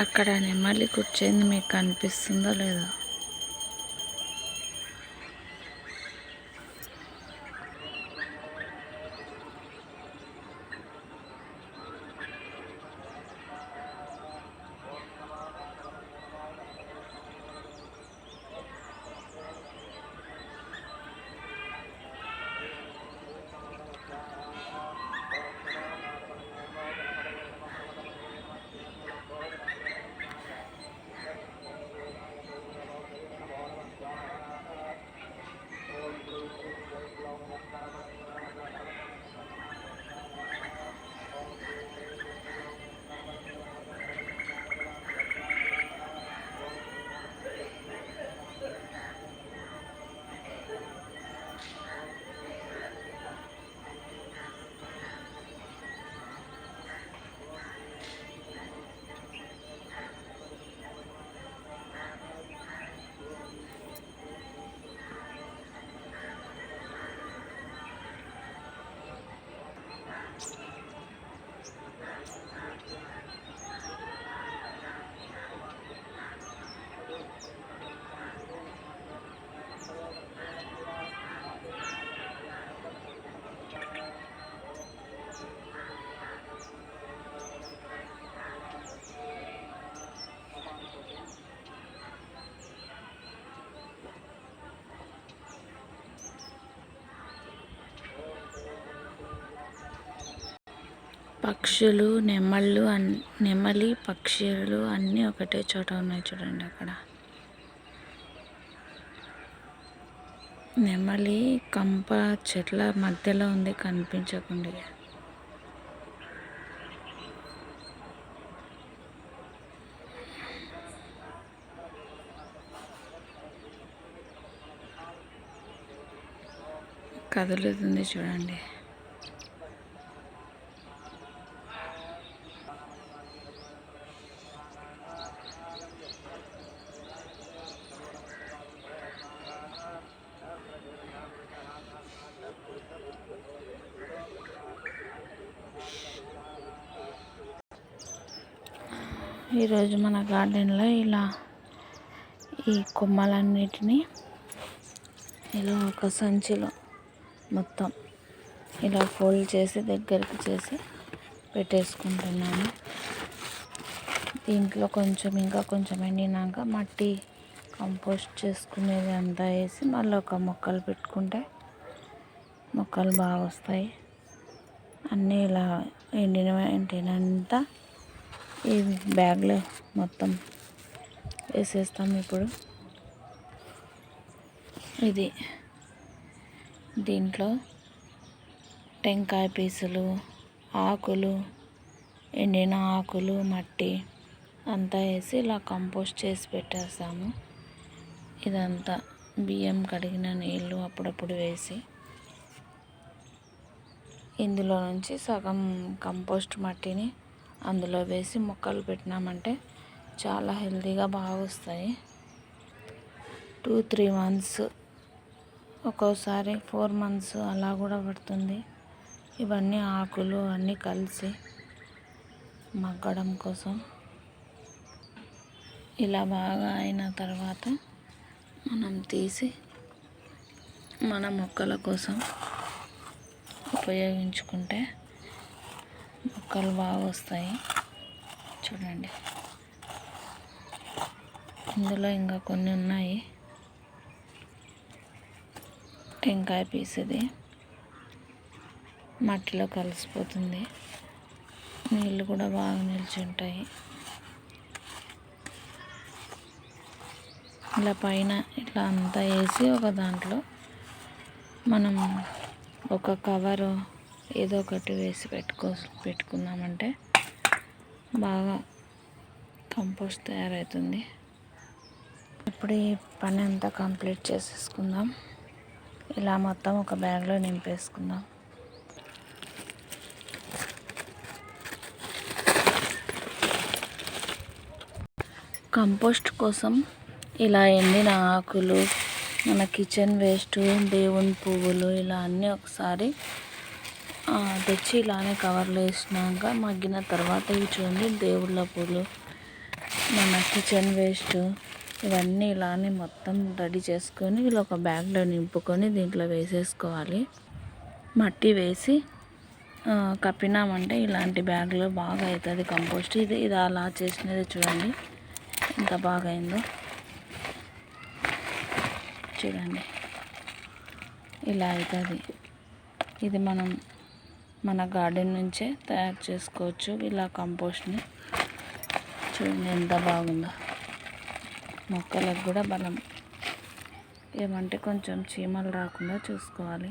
అక్కడ నెమలి కూర్చుంది మీకు కనిపిస్తుందో లేదో. పక్షులు నెమళ్ళు అన్ నెమలి పక్షులు అన్నీ ఒకటే చోట ఉన్నాయి చూడండి అక్కడ. నెమలి కంప చెట్ల మధ్యలో ఉంది కనిపించకుండా. కదులుతుంది చూడండి. ఈరోజు మన గార్డెన్లో ఇలా ఈ కొమ్మలన్నిటినీ ఇలా ఒక సంచిలో మొత్తం ఇలా ఫోల్డ్ చేసి దగ్గరికి చేసి పెట్టేసుకుంటున్నాను. దీంట్లో కొంచెం ఇంకా కొంచెం ఎండినాక మట్టి కంపోస్ట్ చేసుకునేది అంతా వేసి మళ్ళీ ఒక మొక్కలు పెట్టుకుంటే మొక్కలు బాగా వస్తాయి. అన్నీ ఇలా ఎండిన ఎండినంతా ఈ బ్యాగ్లో మొత్తం వేసేస్తాం ఇప్పుడు. ఇది దీంట్లో టెంకాయ పీసులు ఆకులు ఎండిన ఆకులు మట్టి అంతా వేసి ఇలా కంపోస్ట్ చేసి పెట్టేస్తాము. ఇదంతా బియ్యం కడిగిన నీళ్ళు అప్పుడప్పుడు వేసి ఇందులో నుంచి సగం కంపోస్ట్ మట్టిని అందులో వేసి మొక్కలు పెట్టినామంటే చాలా హెల్తీగా బాగా వస్తాయి టూ త్రీ మంత్స్ ఒక్కోసారి ఫోర్ మంత్స్ అలా కూడా పడుతుంది. ఇవన్నీ ఆకులు అన్నీ కలిసి మగ్గడం కోసం ఇలా బాగా అయిన తర్వాత మనం తీసి మన మొక్కల కోసం ఉపయోగించుకుంటే మొక్కలు బాగా వస్తాయి. చూడండి. ఇందులో ఇంకా కొన్ని ఉన్నాయి. టెంకాయ పీస్ ఇది మట్టిలో కలిసిపోతుంది. నీళ్ళు కూడా బాగా నిల్చుంటాయి. ఇలా పైన ఇట్లా అంతా వేసి ఒక దాంట్లో మనం ఒక కవరు ఏదో ఒకటి వేసి పెట్టుకో పెట్టుకున్నామంటే బాగా కంపోస్ట్ తయారవుతుంది ఇప్పుడు ఈ పని అంతా కంప్లీట్ చేసేసుకుందాం. ఇలా మొత్తం ఒక బ్యాగ్లో నింపేసుకుందాం. కంపోస్ట్ కోసం ఇలా ఎండిన ఆకులు మన కిచెన్ వేస్ట్ దేవుని పువ్వులు ఇలా అన్నీ ఒకసారి తెచ్చి ఇలానే కవర్లో వేసినాక మగ్గిన తర్వాత ఇవి చూడండి దేవుళ్ళ పూలు మన కిచెన్ వేస్ట్ ఇవన్నీ ఇలానే మొత్తం రెడీ చేసుకొని ఇలా ఒక బ్యాగ్లో నింపుకొని దీంట్లో వేసేసుకోవాలి. మట్టి వేసి కప్పినామంటే ఇలాంటి బ్యాగ్లో బాగా అవుతుంది కంపోస్ట్ ఇది ఇది అలా చేసినది చూడండి ఎంత బాగా అయిందో. చూడండి ఇలా అవుతుంది ఇది మనం మన గార్డెన్ నుంచే తయారు చేసుకోవచ్చు ఇలా కంపోస్ట్ని. చూడండి ఎంత బాగుందో. మొక్కలకు కూడా బలం. ఏమంటే కొంచెం చీమలు రాకుండా చూసుకోవాలి.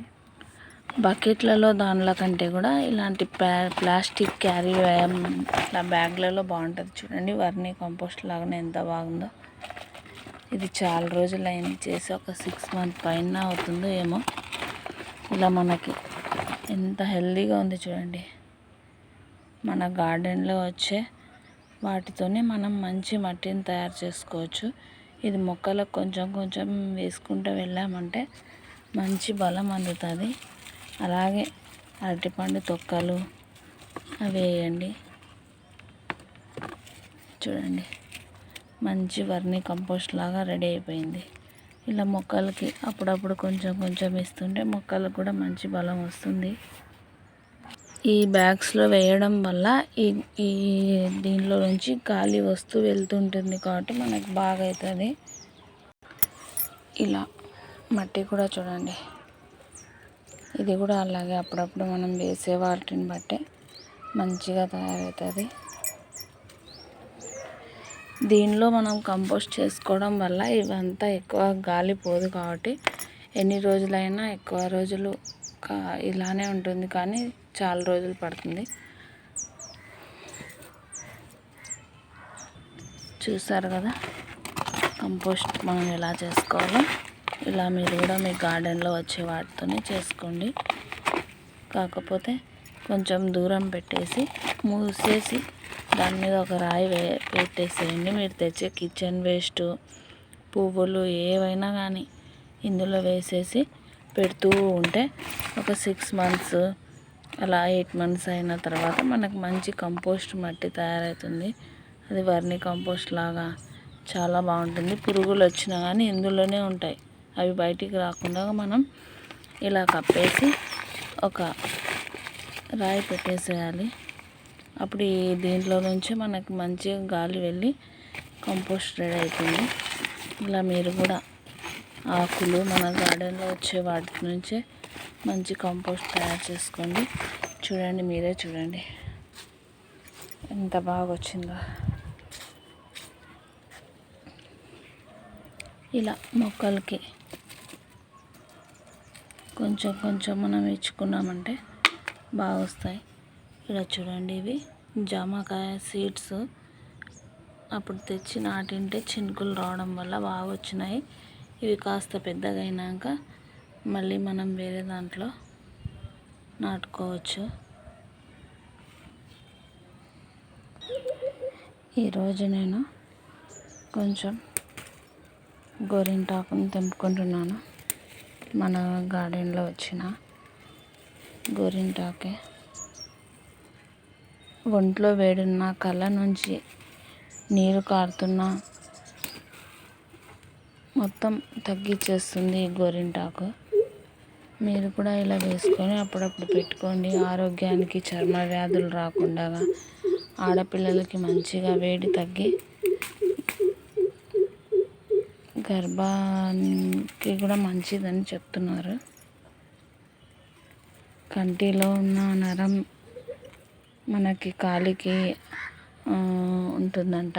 బకెట్లలో దానిల కంటే కూడా ఇలాంటి ప్లా ప్లాస్టిక్ క్యారీ ఇలా బ్యాగ్లలో బాగుంటుంది. చూడండి వర్నీ కంపోస్ట్ లాగానే ఎంత బాగుందో. ఇది చాలా రోజులు అయింది చేసి ఒక సిక్స్ మంత్ పైన అవుతుందో ఏమో. ఇలా మనకి ఎంత హెల్దీగా ఉంది చూడండి. మన గార్డెన్లో వచ్చే వాటితోనే మనం మంచి మట్టిని తయారు చేసుకోవచ్చు. ఇది మొక్కలకు కొంచెం కొంచెం వేసుకుంటూ వెళ్ళామంటే మంచి బలం అందుతుంది. అలాగే అరటిపండు తొక్కలు అవి వేయండి. చూడండి. మంచి వర్ణి కంపోస్ట్ లాగా రెడీ అయిపోయింది. ఇలా మొక్కలకి అప్పుడప్పుడు కొంచెం కొంచెం ఇస్తుంటే మొక్కలకు కూడా మంచి బలం వస్తుంది. ఈ బ్యాగ్స్లో వేయడం వల్ల ఈ ఈ దీనిలో నుంచి గాలి వస్తూ వెళ్తుంటుంది కాబట్టి మనకు బాగా అవుతుంది. ఇలా మట్టి కూడా చూడండి. ఇది కూడా అలాగే అప్పుడప్పుడు మనం వేసే వాటిని బట్టే మంచిగా తయారవుతుంది. దీనిలో మనం కంపోస్ట్ చేసుకోవడం వల్ల ఇవంతా ఎక్కువ గాలి పోదు కాబట్టి ఎన్ని రోజులైనా ఎక్కువ రోజులు కా ఇలానే ఉంటుంది కానీ చాలా రోజులు పడుతుంది. చూసారు కదా? కంపోస్ట్ మనం ఎలా చేసుకోవాలో? ఇలా మీరు కూడా మీ గార్డెన్లో వచ్చే వాటితోనే చేసుకోండి. కాకపోతే కొంచెం దూరం పెట్టేసి మూసేసి దాని మీద ఒక రాయి వే పెట్టేసేయండి. మీరు తెచ్చే కిచెన్ వేస్ట్ పువ్వులు ఏవైనా కానీ ఇందులో వేసేసి పెడుతూ ఉంటే ఒక సిక్స్ మంత్స్ అలా ఎయిట్ మంత్స్ అయిన తర్వాత మనకు మంచి కంపోస్ట్ మట్టి తయారవుతుంది. అది వర్ని కంపోస్ట్ లాగా చాలా బాగుంటుంది. పురుగులు వచ్చినా కానీ ఇందులోనే ఉంటాయి. అవి బయటికి రాకుండా మనం ఇలా కప్పేసి ఒక రాయి పెట్టేసేయాలి. అప్పుడు ఈ దీంట్లో నుంచి మనకి మంచిగా గాలి వెళ్ళి కంపోస్ట్ రెడీ అవుతుంది ఇలా మీరు కూడా ఆకులు మన గార్డెన్లో వచ్చే వాటి నుంచే మంచి కంపోస్ట్ తయారు చేసుకోండి. చూడండి మీరే చూడండి. ఎంత బాగా వచ్చిందో. ఇలా మొక్కలకి కొంచెం కొంచెం మనం ఇచ్చుకున్నామంటే బాగా వస్తాయి. ఇలా చూడండి ఇవి జామకాయ సీడ్స్. అప్పుడు తెచ్చి నాటింటే చినుకులు రావడం వల్ల బాగా వచ్చినాయి. ఇవి కాస్త పెద్దగా అయినాక మళ్ళీ మనం వేరే దాంట్లో నాటుకోవచ్చు. ఈరోజు నేను కొంచెం గోరింటాకుని తెంపుకుంటున్నాను. మన గార్డెన్లో వచ్చిన గోరింటాకే ఒంట్లో వేడున్న కళ్ళ నుంచి నీరు కారుతున్న మొత్తం తగ్గించేస్తుంది ఈ గోరింటాకు. మీరు కూడా ఇలా వేసుకొని అప్పుడప్పుడు పెట్టుకోండి. ఆరోగ్యానికి చర్మ వ్యాధులు రాకుండా ఆడపిల్లలకి మంచిగా వేడి తగ్గి గర్భానికి కూడా మంచిదని చెప్తున్నారు. కంటిలో ఉన్న నరం మనకి కాలికి ఉంటుందంట.